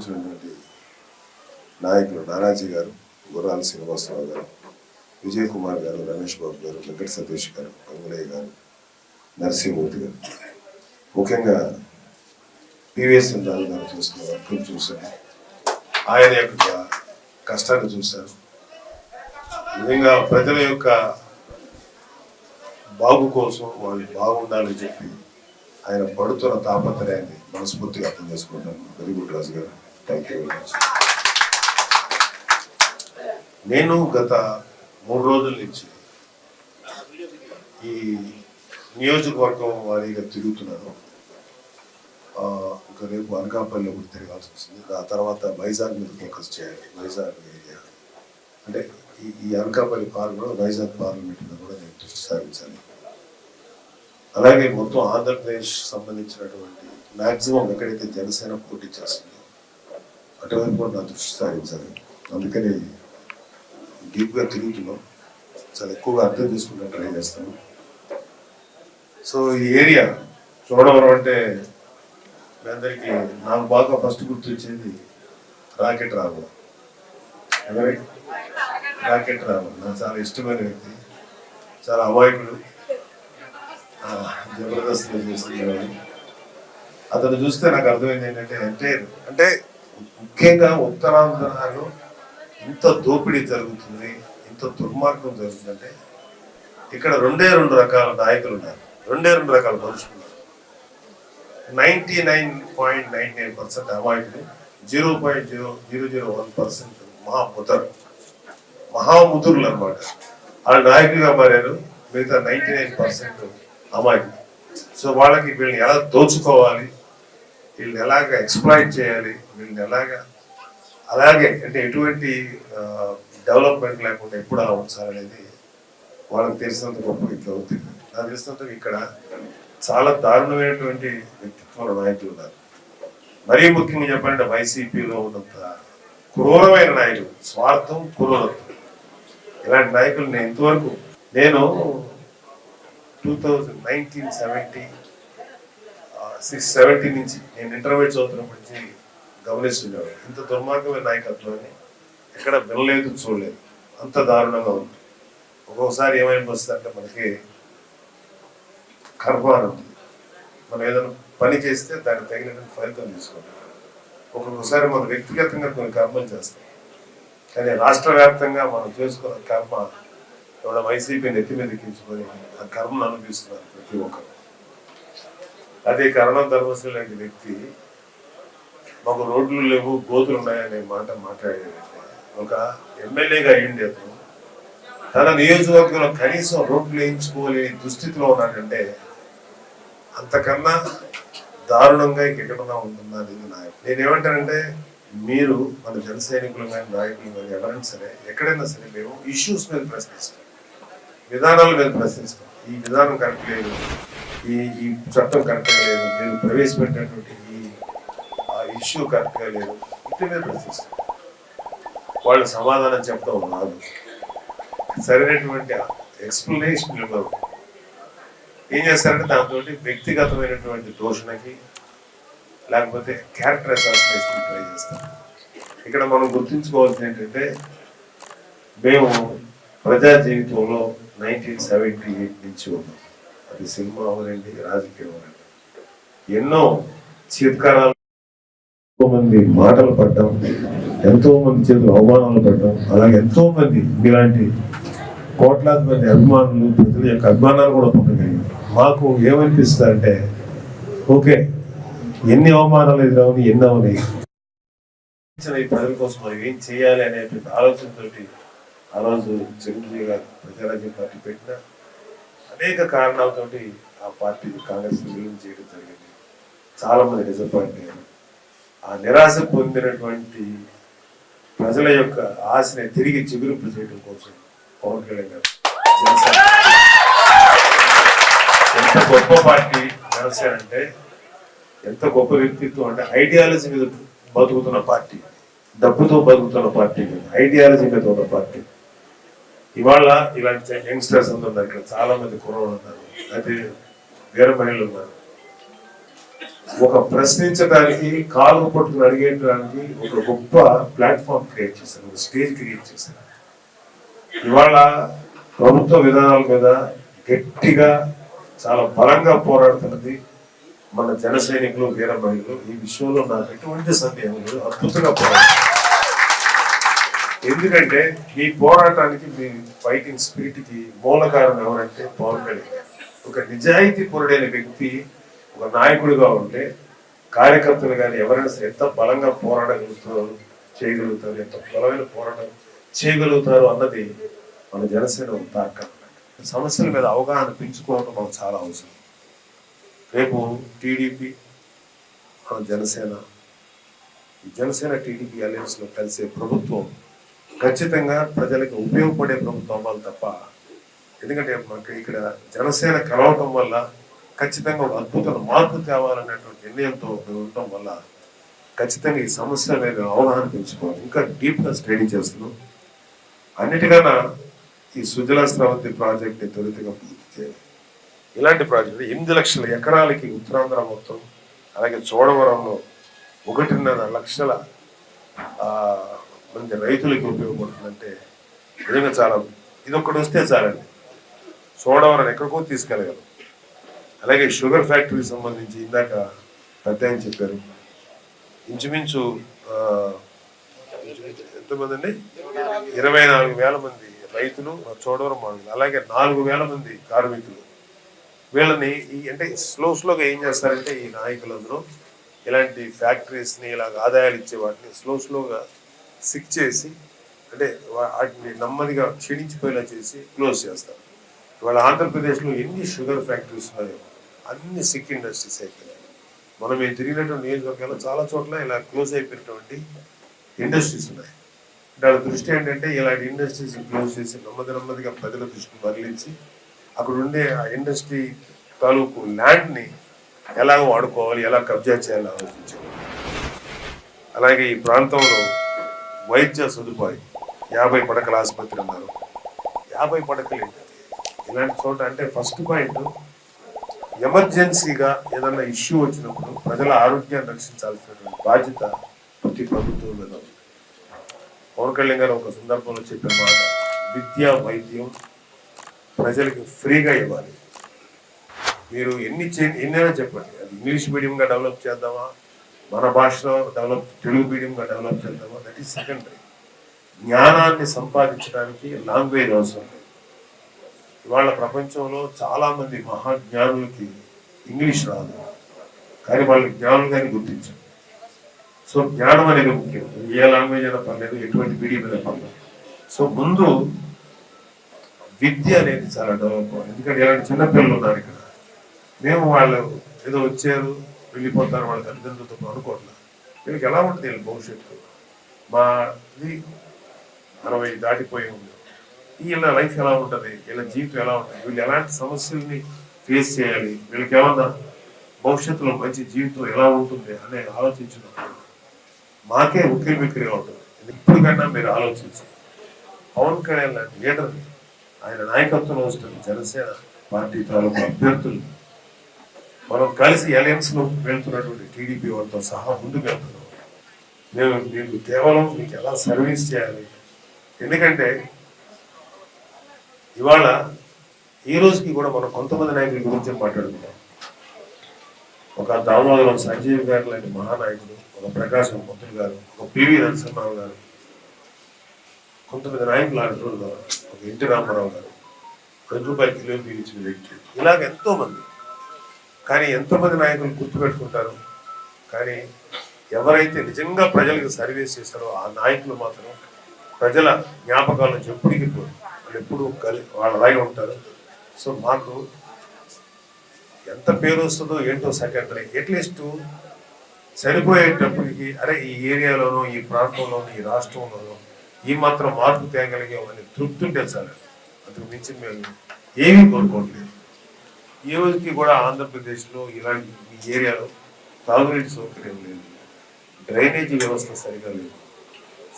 వచ్చినటువంటి నాయకులు నానాజీ గారు గుర్రాల శ్రీనివాసరావు గారు విజయ్ కుమార్ గారు రమేష్ బాబు గారు వెంకట సతీష్ గారు అంగులయ్య గారు నరసింహమూర్తి గారు. ముఖ్యంగా పివిఎస్ రావు గారు చూసిన వర్క్ చూశాను ఆయన యొక్క కష్టాన్ని చూశారు. నిజంగా ప్రజల యొక్క బాగు కోసం వాళ్ళు బాగుండాలని చెప్పి ఆయన పడుతున్న తాపత్రయాన్ని మనస్ఫూర్తిగా అర్థం చేసుకుంటాను. వెరీ గుడ్ రాజు గారు థ్యాంక్ యూ నేను గత మూడు రోజుల నుంచి ఈ నియోజకవర్గం వారీగా తిరుగుతున్నాను. ఇంకా రేపు అనకాపల్లిలో కూడా తిరగాల్సి వస్తుంది. ఆ తర్వాత వైజాగ్ మీద ఫోకస్ చేయాలి. వైజాగ్ ఏరియా. అంటే ఈ ఈ అనకాపల్లి పార్లమెంట్ వైజాగ్ పార్లమెంట్ మీద కూడా నేను దృష్టి సారించాలి. అలాగే మొత్తం ఆంధ్రప్రదేశ్ సంబంధించినటువంటి మాక్సిమం ఎక్కడైతే జనసేన పోటీ చేస్తుందో అటువంటి కూడా నా దృష్టి సారించాలి అందుకని డీప్గా తిరుగుతున్నాం. చాలా ఎక్కువగా అర్థం చేసుకుంటా ట్రై చేస్తాను సో ఈ ఏరియా చూడవరం అంటే మీ అందరికీ నాకు బాగా ఫస్ట్ గుర్తొచ్చేది రాకెట్ రావు రాకెట్ రావు నాకు చాలా ఇష్టమైన వ్యక్తి. చాలా అమాయకుడు. జబర్దస్త్ చేస్తున్నాడు. అతను చూస్తే నాకు అర్థమైంది ఏంటంటే అంటే అంటే ముఖ్యంగా ఉత్తరాంధ్రలో ఇంత దోపిడీ జరుగుతుంది ఇంత దుర్మార్గం జరుగుతుందంటే ఇక్కడ రెండే రెండు రకాల నాయకులు ఉన్నారు. రెండే రెండు రకాల మనుషులు ఉన్నారు. Ninety nine point nine nine percent అమాయకులు zero point zero zero zero one percent మహాముదరు మహాముదురులు అనమాట వాళ్ళు నాయకులుగా మారారు మిగతా నైంటీ నైన్ పర్సెంట్ అమాయకులు. సో వాళ్ళకి వీళ్ళని ఎలా దోచుకోవాలి? వీళ్ళని ఎలాగ ఎక్స్ప్లాయిట్ చేయాలి వీళ్ళని ఎలాగ అలాగే అంటే ఎటువంటి డెవలప్మెంట్ లేకుండా ఎప్పుడు అలా ఉంచాలనేది వాళ్ళకి తెలిసినంత గొప్ప ఇట్లా అవుతుంది. నాకు తెలిసినంత ఇక్కడ చాలా దారుణమైనటువంటి వ్యక్తిత్వాల నాయకులు ఉన్నారు. మరీ ముఖ్యంగా చెప్పాలంటే వైసీపీలో ఉన్నంత క్రూరమైన నాయకులు స్వార్థం క్రూరత్వం. ఇలాంటి నాయకులు నేను ఇంతవరకు నేను two thousand nineteen seventy six seventy నుంచి నేను ఇంటర్వ్యూ చదువుతున్నప్పటి నుంచి గమనిస్తున్నాడు ఇంత దుర్మార్గమైన నాయకత్వాన్ని ఎక్కడ వినలేదు చూడలేదు. అంత దారుణంగా ఉంది. ఒక్కొక్కసారి ఏమైపోతుంది అంటే మనకి కర్మాన్ అని ఉంటుంది మనం ఏదైనా పని చేస్తే దానికి తగినటువంటి ఫలితం తీసుకుంటాం ఒక్కొక్కసారి మనం వ్యక్తిగతంగా కొన్ని కర్మలు చేస్తాం కానీ రాష్ట్ర వ్యాప్తంగా మనం చేసుకున్న కర్మ ఎవడ వైసీపీ నెత్తి మీద ఎక్కించుకొని ఆ కర్మను అనుభవిస్తున్నారు ప్రతి ఒక్కరు. అదే కరణం ధర్మశ్రీ లాంటి వ్యక్తి మాకు రోడ్లు లేవు గోతులు ఉన్నాయనే మాట మాట్లాడేది ఒక ఎమ్మెల్యేగా అయ్యింది అతను తన నియోజకవర్గంలో కనీసం రోడ్లు వేయించుకోలేని దుస్థితిలో ఉన్నాడంటే అంతకన్నా దారుణంగా ఇంకెక్కడన్నా ఉంటుందా అనేది నా నేనేమంటానంటే మీరు మన జన సైనికులు కానీ నాయకులు కానీ ఎవరైనా సరే ఎక్కడైనా సరే మేము ఇష్యూస్ మీద ప్రశ్నిస్తాం. విధానాల మీద ప్రశ్నిస్తాం. ఈ విధానం కరెక్ట్ లేదు. ఈ ఈ చట్టం కరెక్ట్గా లేదు నేను ప్రవేశపెట్టినటువంటి ఈ ఇష్యూ కరెక్ట్గా లేదు ఇంటి మీద వాళ్ళు సమాధానం చెప్పడం ఉన్నారు సరైనటువంటి ఎక్స్ప్లెనేషన్ ఇవ్వరు. ఏం చేస్తారంటే దాంతో వ్యక్తిగతమైనటువంటి దోషణకి లేకపోతే క్యారెక్టర్ అసాసినేషన్ ట్రై చేస్తారు. ఇక్కడ మనం గుర్తుంచుకోవాల్సింది ఏంటంటే మేము ప్రజా జీవితంలో నైన్టీన్ సెవెంటీ ఎయిట్ నుంచి ఉన్నాం. అది సినిమా అవనండి రాజకీయం అవనండి ఎన్నో చీత్కారాలు ఎంతో మంది మాటలు పడ్డాం ఎంతో మంది చేతులు అవమానాలు పడ్డాం అలాగే ఎంతో మంది మీలాంటి కోట్లాది మంది అభిమానులు ప్రజల యొక్క అభిమానాలు కూడా పొందగలిగాం. మాకు ఏమనిపిస్తుంది అంటే ఓకే ఎన్ని అవమానాలు ఎదురవని ఎన్ని అవని. ఈ ప్రజల కోసం మనం ఏం చేయాలి అనేటువంటి ఆలోచనతోటి ఆ రోజు చిరంజీవి గారు ప్రజారాజ్యం పార్టీ పెట్టిన అనేక కారణాలతోటి ఆ పార్టీ కాంగ్రెస్ విలీనం చేయడం జరిగింది. చాలా మంది డిసప్పాయింట్ అయ్యారు. ఆ నిరాశ పొందినటువంటి ప్రజల యొక్క ఆశని తిరిగి చిగురింపు చేయడం కోసం పవన్ కళ్యాణ్ గారు ఎంత గొప్ప పార్టీ జనసేన అంటే ఎంత గొప్ప వ్యక్తిత్వం అంటే ఐడియాలజీ మీద బతుకుతున్న పార్టీ. డబ్బుతో బతుకుతున్న పార్టీ. ఐడియాలజీ మీద ఉన్న పార్టీ. ఇవాళ ఇలాంటి యంగ్స్టర్స్ అందరూ ఉన్నారు ఇక్కడ. చాలా మంది కుర్రోళ్ళు ఉన్నారు. అయితే వేరే మహిళలు ఉన్నారు. ఒక ప్రశ్నించడానికి కాలు పట్టుకుని అడిగేయడానికి ఒక గొప్ప ప్లాట్ఫామ్ క్రియేట్ చేశారు. ఒక స్టేజ్ క్రియేట్ చేశారు. ఇవాళ ప్రభుత్వ విధానాల మీద గట్టిగా చాలా బలంగా పోరాడుతున్నది మన జన సైనికులు వీర మహిళలు. ఈ విషయంలో నాకు ఎటువంటి సందేహం లేదు. అద్భుతంగా పోరాడు ఎందుకంటే ఈ పోరాటానికి మీ ఫైటింగ్ స్పిరిట్కి మూల కారణం ఎవరంటే పవన్ కళ్యాణ్. ఒక నిజాయితీ పరుడైన వ్యక్తి ఒక నాయకుడిగా ఉంటే కార్యకర్తలు కానీ ఎవరైనా సరే ఎంత బలంగా పోరాడగలుగుతారు చేయగలుగుతారు ఎంత బలమైన పోరాటం చేయగలుగుతారు అన్నది మన జనసేన తాక సమస్యల మీద అవగాహన పెంచుకోవడం మనకు చాలా అవసరం. రేపు టీడీపీ మన జనసేన జనసేన టీడీపీ అలయన్స్లో కలిసే ప్రభుత్వం ఖచ్చితంగా ప్రజలకు ఉపయోగపడే ప్రభుత్వం అవ్వాలి తప్ప ఎందుకంటే మనకి ఇక్కడ జనసేన కలవటం వల్ల ఖచ్చితంగా ఒక అద్భుతమైన మార్పు తేవాలనేటువంటి నిర్ణయంతో ఉండటం వల్ల ఖచ్చితంగా ఈ సమస్యల మీద అవగాహన పెంచుకోవాలి. ఇంకా డీప్గా స్టడీ చేస్తున్నాం. అన్నిటికన్నా ఈ సుజలా స్రవంతి ప్రాజెక్ట్ని త్వరితగా పూర్తి చేయాలి. ఇలాంటి ప్రాజెక్టు ఎనిమిది లక్షల ఎకరాలకి ఉత్తరాంధ్ర మొత్తం అలాగే చోడవరంలో ఒకటిన్నర లక్షల మంది రైతులకి ఉపయోగపడుతుందంటే నిజంగా చాలా ఇదొక్కటి వస్తే చాలండి. సోడవరం ఎక్కడికో తీసుకెళ్ళగలం. అలాగే షుగర్ ఫ్యాక్టరీకి సంబంధించి ఇందాక పెద్ద ఆయన చెప్పారు. ఇంచుమించు ఎంతమంది అండి ఇరవై నాలుగు వేల మంది రైతులు చోడవరం మాడుగులు అలాగే నాలుగు వేల మంది కార్మికులు. వీళ్ళని ఈ అంటే స్లో స్లోగా ఏం చేస్తారంటే ఈ నాయకులందరూ ఇలాంటి ఫ్యాక్టరీస్ని ఇలాగ ఆదాయాలు ఇచ్చే వాటిని స్లో స్లోగా సిక్ చేసి అంటే వాటిని నెమ్మదిగా క్షీణించిపోయేలా చేసి క్లోజ్ చేస్తారు. ఇవాళ ఆంధ్రప్రదేశ్లో ఎన్ని షుగర్ ఫ్యాక్టరీస్ ఉన్నాయో అన్ని సిక్ ఇండస్ట్రీస్ అయిపోయాయి మనం మేము తిరిగినటువంటి నియోజకవర్గాల్లో చాలా చోట్ల ఇలా క్లోజ్ అయిపోయినటువంటి ఇండస్ట్రీస్ ఉన్నాయి. దాని దృష్టి ఏంటంటే ఇలాంటి ఇండస్ట్రీస్ క్లోజ్ చేసి నెమ్మది నెమ్మదిగా ప్రజల దృష్టిని మరలించి అక్కడ ఉండే ఆ ఇండస్ట్రీ తాలూకు ల్యాండ్ని ఎలా వాడుకోవాలి ఎలా కబ్జా చేయాలని ఆలోచించారు అలాగే ఈ ప్రాంతంలో వైద్య సదుపాయం. యాభై పడకల ఆసుపత్రి ఉన్నారు. యాభై పడకలు ఏంటి? ఇలాంటి చోట అంటే ఫస్ట్ పాయింట్ ఎమర్జెన్సీగా ఏదైనా ఇష్యూ వచ్చినప్పుడు ప్రజల ఆరోగ్యాన్ని రక్షించాల్సినటువంటి బాధ్యత ప్రతి ప్రభుత్వం మీద పవన్ కళ్యాణ్ గారు ఒక సందర్భంలో చెప్పిన మాట విద్య వైద్యం ప్రజలకు ఫ్రీగా ఇవ్వాలి. మీరు ఎన్ని చే ఎన్నైనా చెప్పండి. అది ఇంగ్లీష్ మీడియంగా డెవలప్ చేద్దామా? మన భాషలో డెవలప్ తెలుగు మీడియంగా డెవలప్ చేద్దామో? దట్ ఈస్ సెకండరీ జ్ఞానాన్ని సంపాదించడానికి లాంగ్వేజ్ అవసరం. లేదు ఇవాళ ప్రపంచంలో చాలామంది మహాజ్ఞానులకి ఇంగ్లీష్ రాదు. కానీ వాళ్ళు జ్ఞానులుగానే గుర్తించారు. సో జ్ఞానం అనేది ముఖ్యం. ఏ లాంగ్వేజ్ అయినా పర్లేదు ఎటువంటి మీడియం అయినా పర్లేదు. సో ముందు విద్య అనేది చాలా డెవలప్ ఎందుకంటే ఇలాంటి చిన్నపిల్లలు ఉన్నారు ఇక్కడ. మేము వాళ్ళు ఏదో వచ్చారు వెళ్ళిపోతారు వాళ్ళ తల్లిదండ్రులతో అనుకోవట్లేదు వీళ్ళకి ఎలా ఉంటుంది వీళ్ళ భవిష్యత్తు? మాది అరవై దాటిపోయి ఉంది. వీళ్ళ లైఫ్ ఎలా ఉంటుంది? వీళ్ళ జీవితం ఎలా ఉంటుంది? వీళ్ళు ఎలాంటి సమస్యల్ని ఫేస్ చేయాలి? వీళ్ళకి ఏమన్నా భవిష్యత్తులో మంచి జీవితం ఎలా ఉంటుంది అనే ఆలోచించినప్పుడు మాకే ఉక్కిరి బిక్కిరిగా ఉంటుంది. ఇప్పుడు మీరు ఆలోచించి. పవన్ కళ్యాణ్ లాంటి లీడర్ని ఆయన నాయకత్వంలో వస్తున్న జనసేన పార్టీ తాలూకు అభ్యర్థులు మనం కలిసి అలయన్స్లో వెళ్తున్నటువంటి టీడీపీ వాళ్ళతో సహా ముందుకు వెళ్తున్నాం. మేము మీకు కేవలం మీకు ఎలా సర్వీస్ చేయాలి? ఎందుకంటే ఇవాళ ఈ రోజుకి కూడా మనం కొంతమంది నాయకుల గురించి మాట్లాడుతున్నాం ఒక దామోదరం సంజీవ్ గారు లాంటి మహానాయకుడు ఒక ప్రకాశం మంత్రులు గారు ఒక పివి నరసింహరావు గారు కొంతమంది నాయకులు ఆడుతున్నారు ఒక ఎన్టీ రామారావు గారు రెండు రూపాయల కిలో ఇచ్చిన వ్యక్తి ఇలాగ ఎంతో మంది కానీ ఎంతోమంది నాయకులు గుర్తుపెట్టుకుంటారు. కానీ ఎవరైతే నిజంగా ప్రజలకు సర్వీస్ చేస్తారో ఆ నాయకులు మాత్రం ప్రజల జ్ఞాపకాల నుంచి ఎప్పటికీ పోరు వాళ్ళు ఎప్పుడు కలి వాళ్ళలాగే ఉంటారు. సో మాకు ఎంత పేరు వస్తుందో ఏంటో సెకండరీ అట్లీస్ట్ చనిపోయేటప్పటికి అరే ఈ ఏరియాలోనో ఈ ప్రాంతంలోనూ ఈ రాష్ట్రంలోనూ ఈ మాత్రం మార్పు తేగలిగామని తృప్తి ఉంటే చాలు. అందుకు మించి మేము ఏమీ కోరుకోవట్లేదు. ఈ రోజుకి కూడా ఆంధ్రప్రదేశ్లో ఇలాంటి ఈ ఏరియాలో తాగునీటి సౌకర్యం లేదు. డ్రైనేజీ వ్యవస్థ సరిగా లేదు.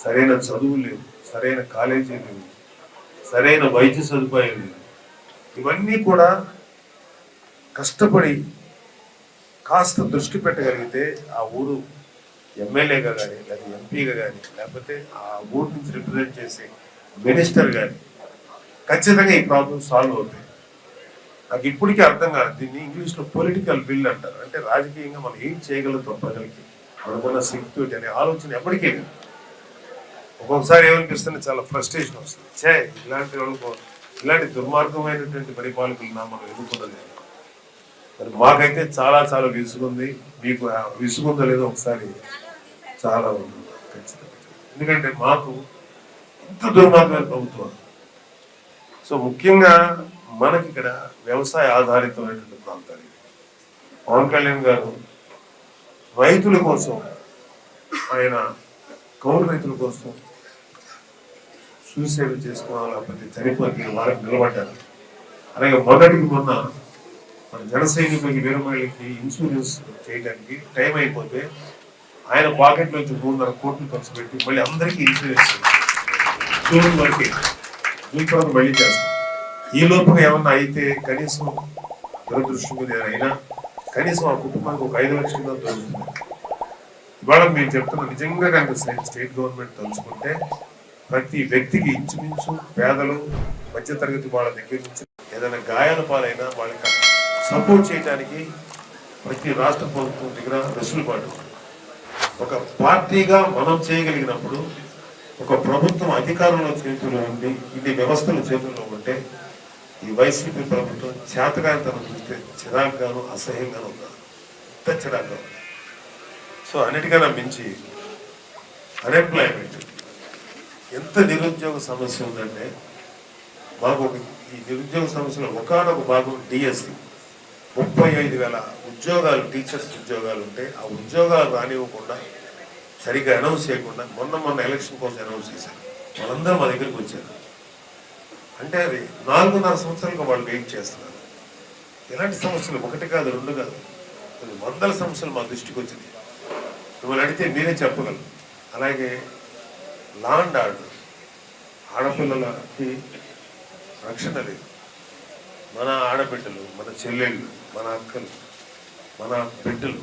సరైన చదువు లేదు. సరైన కాలేజీ లేదు. సరైన వైద్య సదుపాయం లేదు. ఇవన్నీ కూడా కష్టపడి కాస్త దృష్టి పెట్టగలిగితే ఆ ఊరు ఎమ్మెల్యేగా కానీ లేదా ఎంపీగా కానీ లేకపోతే ఆ ఊరు నుంచి రిప్రజెంట్ చేసే మినిస్టర్ కానీ ఖచ్చితంగా ఈ ప్రాబ్లం సాల్వ్ అవుతాయి. నాకు ఇప్పటికీ అర్థం కాదు. దీన్ని ఇంగ్లీష్లో పొలిటికల్ బిల్ అంటారు. అంటే రాజకీయంగా మనం ఏం చేయగలుగుతాం ప్రజలకి? మనకున్న శక్తి అనే ఆలోచన ఎప్పటికీ లేదు. ఒక్కొక్కసారి ఏమనిపిస్తుంది? చాలా ఫ్రస్ట్రేషన్ వస్తుంది. చే ఇలాంటి వాళ్ళకు ఇలాంటి దుర్మార్గమైనటువంటి పరిపాలకులు నా మనం ఎదుర్కొనలేదు మరి మాకైతే చాలా చాలా విసుగుంది. మీకు విసుగుందో లేదో ఒకసారి చాలా ఖచ్చితంగా. ఎందుకంటే మాకు ఇంత దుర్మార్గమైన ప్రభుత్వం. సో ముఖ్యంగా మనకి ఇక్కడ వ్యవసాయ ఆధారితమైనటువంటి ప్రాంతాలు పవన్ కళ్యాణ్ గారు రైతుల కోసం ఆయన కౌలు రైతుల కోసం సూసైడ్ చేసుకోవాలి ప్రతి చనిపోతే వారికి నిలబడ్డారు. అలాగే మొదటికి మొన్న మన జన సైనికులకి వీరమహిళకి ఇన్సూరెన్స్ చేయడానికి టైం అయిపోతే ఆయన పాకెట్ నుంచి మూడున్నర కోట్లు ఖర్చు పెట్టి మళ్ళీ అందరికీ ఇన్సూరెన్స్ జూన్ వరకు జూన్ తర్వాత మళ్ళీ చేస్తారు. ఈ లోపుగా ఏమన్నా అయితే కనీసం దురదృష్టంగా మీద అయినా కనీసం ఆ కుటుంబానికి ఒక ఐదు లక్షలు దొరుకుతుంది ఇవాళ మేము చెప్తున్న నిజంగా కనుక స్టేట్ గవర్నమెంట్ తలుచుకుంటే ప్రతి వ్యక్తికి ఇంచుమించు పేదలు మధ్యతరగతి వాళ్ళ దగ్గర నుంచి ఏదైనా గాయాల పాలైనా వాళ్ళకి సపోర్ట్ చేయడానికి ప్రతి రాష్ట్ర ప్రభుత్వం దగ్గర వెసులుబాటు. ఒక పార్టీగా మనం చేయగలిగినప్పుడు ఒక ప్రభుత్వం అధికారంలో చేతుల్లో ఉండి ఇన్ని వ్యవస్థలు చేతుల్లో ఉంటే ఈ వైసీపీ ప్రభుత్వం చేతగానితనం చూస్తే చిరాగ్గాను అసహ్యంగాను ఉన్నారు ఎంత ఉంది? సో అన్నిటికన్నా మించి అన్ఎంప్లాయ్మెంట్ ఎంత నిరుద్యోగ సమస్య ఉందంటే మాకు ఈ నిరుద్యోగ సమస్యలో ఒకనొక భాగం డిఎస్సి ముప్పై ఐదు వేల ఉద్యోగాలు టీచర్స్ ఉద్యోగాలు ఉంటే ఆ ఉద్యోగాలు రానివ్వకుండా సరిగ్గా అనౌన్స్ చేయకుండా మొన్న మొన్న ఎలక్షన్ కోసం అనౌన్స్ చేశారు. వాళ్ళందరూ మా దగ్గరికి వచ్చారు. అంటే అది నాలుగున్నర సంవత్సరాలుగా వాళ్ళు వెయిట్ చేస్తున్నారు ఇలాంటి సమస్యలు ఒకటి కాదు రెండు కాదు కొన్ని వందల సమస్యలు మా దృష్టికి వచ్చింది మిమ్మల్ని అడిగితే మీరే చెప్పగలరు అలాగే లాండ్ ఆర్డర్ ఆడపిల్లలకి రక్షణ లేదు మన ఆడబిడ్డలు మన చెల్లెళ్ళు మన అక్కలు మన బిడ్డలు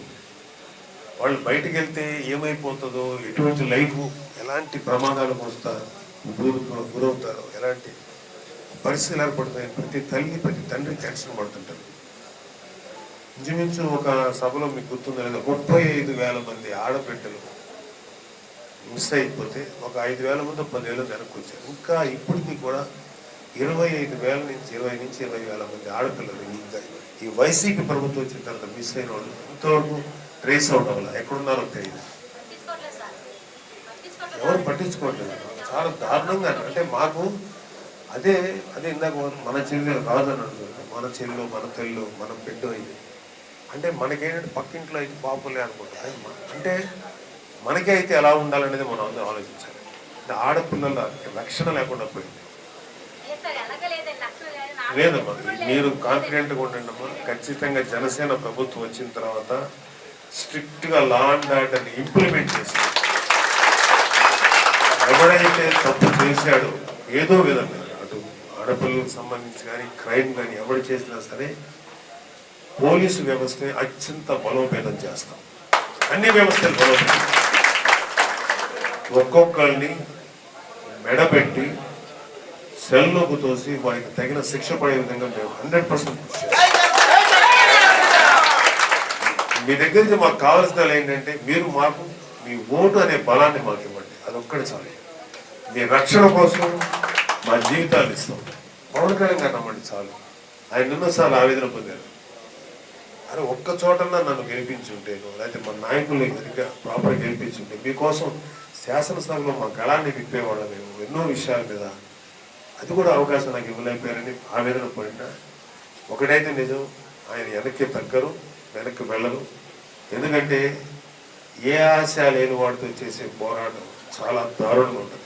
వాళ్ళు బయటికి వెళ్తే ఏమైపోతుందో ఎటువంటి లైఫ్ ఎలాంటి ప్రమాదాలకు వస్తారు గురవుతారో ఎలాంటి పరిస్థితులు ఏర్పడతాయి ప్రతి తల్లి ప్రతి తండ్రి టెన్షన్ పడుతుంటారు. ఇంచుమించు ఒక సభలో మీకు గుర్తుందో లేదా ముప్పై ఐదు వేల మంది ఆడబిడ్డలు మిస్ అయిపోతే ఒక ఐదు వేల మంది పదేళ్ళు వెనక్కి వచ్చారు ఇంకా ఇప్పటికీ కూడా ఇరవై ఐదు వేల నుంచి ఇరవై నుంచి ఇరవై వేల మంది ఆడపిల్లలు ఇంకా ఈ వైసీపీ ప్రభుత్వం వచ్చిన తర్వాత మిస్ అయిన వాళ్ళు ఇంతవరకు ట్రేస్ అవుట్ అవ్వాలి. ఎక్కడున్నారో తెలియదు ఎవరు పట్టించుకోవట్లేదు. చాలా దారుణంగా అంటే మాకు అదే అదే ఇందాక మన చెల్లి రాజు అని అంటున్నారు మన చెల్లు మన తెల్లు మన బిడ్డ ఇది. అంటే మనకేంటంటే పక్కింట్లో అయితే పాపులే అనుకుంటారు అంటే మనకే అయితే ఎలా ఉండాలనేది మనం అందరం ఆలోచించాలి. అంటే ఆడపిల్లల రక్షణ లేకుండా పోయింది. లేదమ్మా. మీరు కాన్ఫిడెంట్గా ఉండండి అమ్మా. ఖచ్చితంగా జనసేన ప్రభుత్వం వచ్చిన తర్వాత స్ట్రిక్ట్గా లా అండ్ ఆర్డర్ని ఇంప్లిమెంట్ చేసి ఎవడైతే తప్పు చేశాడో ఏదో విధంగా ఆడపిల్లలకు సంబంధించి కానీ క్రైమ్ కానీ ఎవడు చేసినా సరే పోలీసు వ్యవస్థని అత్యంత బలోపేతం చేస్తాం. అన్ని వ్యవస్థలు బలోపేతం. ఒక్కొక్కరిని మెడపెట్టి సెల్లోకి తోసి వారికి తగిన శిక్ష పడే విధంగా మేము హండ్రెడ్ పర్సెంట్ కృషి చేస్తాం. మీ దగ్గర నుంచి మాకు కావాల్సిన ఏంటంటే మీరు మాకు మీ ఓటు అనే బలాన్ని మాకు ఇవ్వండి. అదొక్కటి చాలు. మీ రక్షణ కోసం మా జీవితాలు ఇస్తాం. పవన్ కళ్యాణ్ గారు నమ్మండి చాలు. ఆయన నిన్నసార్లు ఆవేదన పొందారు. అరే ఒక్క చోటన్నా నన్ను గెలిపించుంటే లేకపోతే మా నాయకుల్ని సరిగ్గా ప్రాపర్ గెలిపించుంటే మీకోసం శాసనసభలో మా గళాన్ని విప్పేవాళ్ళం మేము ఎన్నో విషయాల మీద. అది కూడా అవకాశం నాకు ఇవ్వలేకపోయారని ఆవేదన పడినా ఒకటైతే నిజం ఆయన వెనక్కి తగ్గరు వెనక్కి వెళ్ళరు. ఎందుకంటే ఏ ఆశ లేని వాడితో చేసే పోరాటం చాలా దారుణంగా ఉంటుంది.